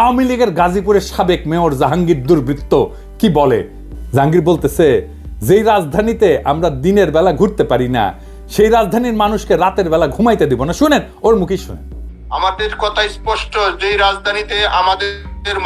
আওয়ামী লীগের গাজীপুরের সাবেক মেয়র জাহাঙ্গীর দুর্বৃত্ত কি বলে? জাহাঙ্গীর বলতেছে, যেই রাজধানীতে আমরা দিনের বেলা ঘুরতে পারি না, সেই রাজধানীর মানুষকে রাতের বেলা ঘুমাইতে দিব না। শুনেন, ওর মুখেই শুনেন। আমাদের কথা স্পষ্ট, যেই রাজধানীতে আমাদের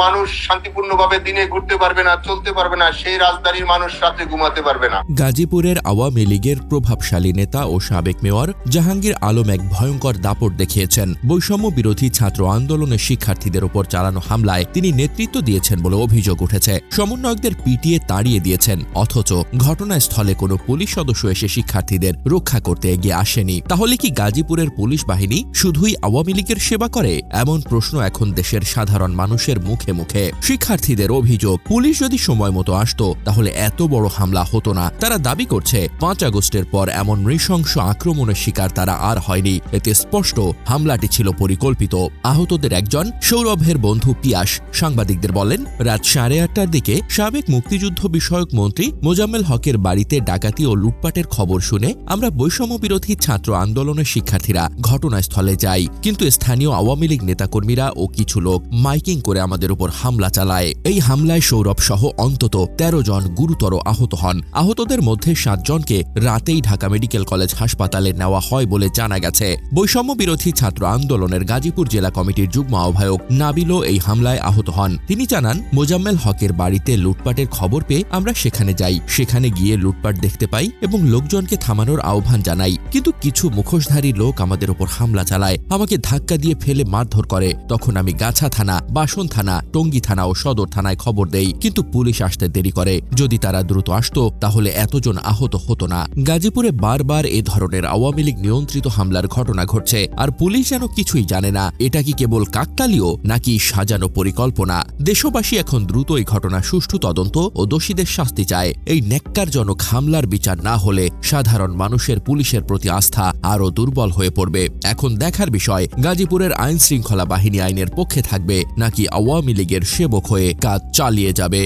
মানুষ শান্তিপূর্ণভাবে দিনে ঘুরতে পারবে না, চলতে পারবে না, সেই রাজধানীর মানুষ রাতে ঘুমাতে পারবে না। গাজীপুরের আওয়ামী লীগের প্রভাবশালী নেতা ও সাবেক মেয়র জাহাঙ্গীর আলম এক ভয়ঙ্কর দাপট দেখিয়েছেন। বৈষম্য বিরোধী ছাত্র আন্দোলনের শিক্ষার্থীদের ওপর চালানো হামলায় তিনি নেতৃত্ব দিয়েছেন বলে অভিযোগ উঠেছে। সমন্বয়কদের পিটিয়ে তাড়িয়ে দিয়েছেন, অথচ ঘটনাস্থলে কোনো পুলিশ সদস্য এসে শিক্ষার্থীদের রক্ষা করতে এগিয়ে আসেনি। তাহলে কি গাজীপুরের পুলিশ বাহিনী শুধুই আওয়ামী লীগের সেবা করে? এমন প্রশ্ন এখন দেশের সাধারণ মানুষের মুখে মুখে। শিক্ষার্থীদের অভিযোগ, পুলিশ যদি সময় মতো আসতো, তাহলে এত বড় হামলা হতো না। তারা দাবি করছে, পাঁচ আগস্টের পর এমন নৃশংস আক্রমণের শিকার তারা আর হয়নি। এতে স্পষ্ট, হামলাটি ছিল পরিকল্পিত। আহতদের একজন, সৌরভের বন্ধু পিয়াস। সাংবাদিকদের বলেন, রাত সাড়ে আটটার দিকে সাবেক মুক্তিযুদ্ধ বিষয়ক মন্ত্রী মোজাম্মেল হকের বাড়িতে ডাকাতি ও লুটপাটের খবর শুনে আমরা বৈষম্য বিরোধী ছাত্র আন্দোলনের শিক্ষার্থীরা ঘটনাস্থলে যাই। কিন্তু স্থানীয় আওয়ামী লীগ নেতাকর্মীরা ও কিছু লোক মাইকিং করে আমাদের উপর হামলা চালায়। এই হামলায় সৌরভ সহ অন্তত ১৩ জন গুরুতর আহত হন। আহতদের মধ্যে সাতজনকে রাতেই ঢাকা মেডিকেল কলেজ হাসপাতালে নেওয়া হয় বলে জানা গেছে। বৈষম্য বিরোধী ছাত্র আন্দোলনের গাজীপুর জেলা কমিটির যুগ্ম আহ্বায়ক নাবিলও এই হামলায় আহত হন। তিনি জানান, মোজাম্মেল হকের বাড়িতে লুটপাটের খবর পেয়ে আমরা সেখানে যাই। সেখানে গিয়ে লুটপাট দেখতে পাই এবং লোকজনকে থামানোর আহ্বান জানাই। কিন্তু কিছু মুখোশধারী লোক আমাদের উপর হামলা চালায়। আমাকে ধাক্কা দিয়ে ফেলে মারধর করে। তখন আমি গাছা থানা, বাসন থানা টঙ্গী থানা ও সদর থানায় খবর দেই, কিন্তু পুলিশ আসতে দেরি করে। যদি তারা দ্রুত আসতো, তাহলে এতজন আহত হতো না। গাজীপুরে বারবার এ ধরনের আওয়ামী লীগ নিয়ন্ত্রিত হামলার ঘটনা ঘটছে, আর পুলিশ যেন কিছুই জানে না, এটা কি কেবল কাকতালীয়, নাকি সাজানো পরিকল্পনা? দেশবাসী এখন দ্রুত এই ঘটনা সুষ্ঠু তদন্ত ও দোষীদের শাস্তি চায়। এই ন্যাক্কারজনক হামলার বিচার না হলে সাধারণ মানুষের পুলিশের প্রতি আস্থা আরও দুর্বল হয়ে পড়বে। এখন দেখার বিষয়, গাজীপুরের আইন শৃঙ্খলা বাহিনী আইনের পক্ষে থাকবে, নাকি আওয়ামী লীগের সেবক হয়ে কাজ চালিয়ে যাবে।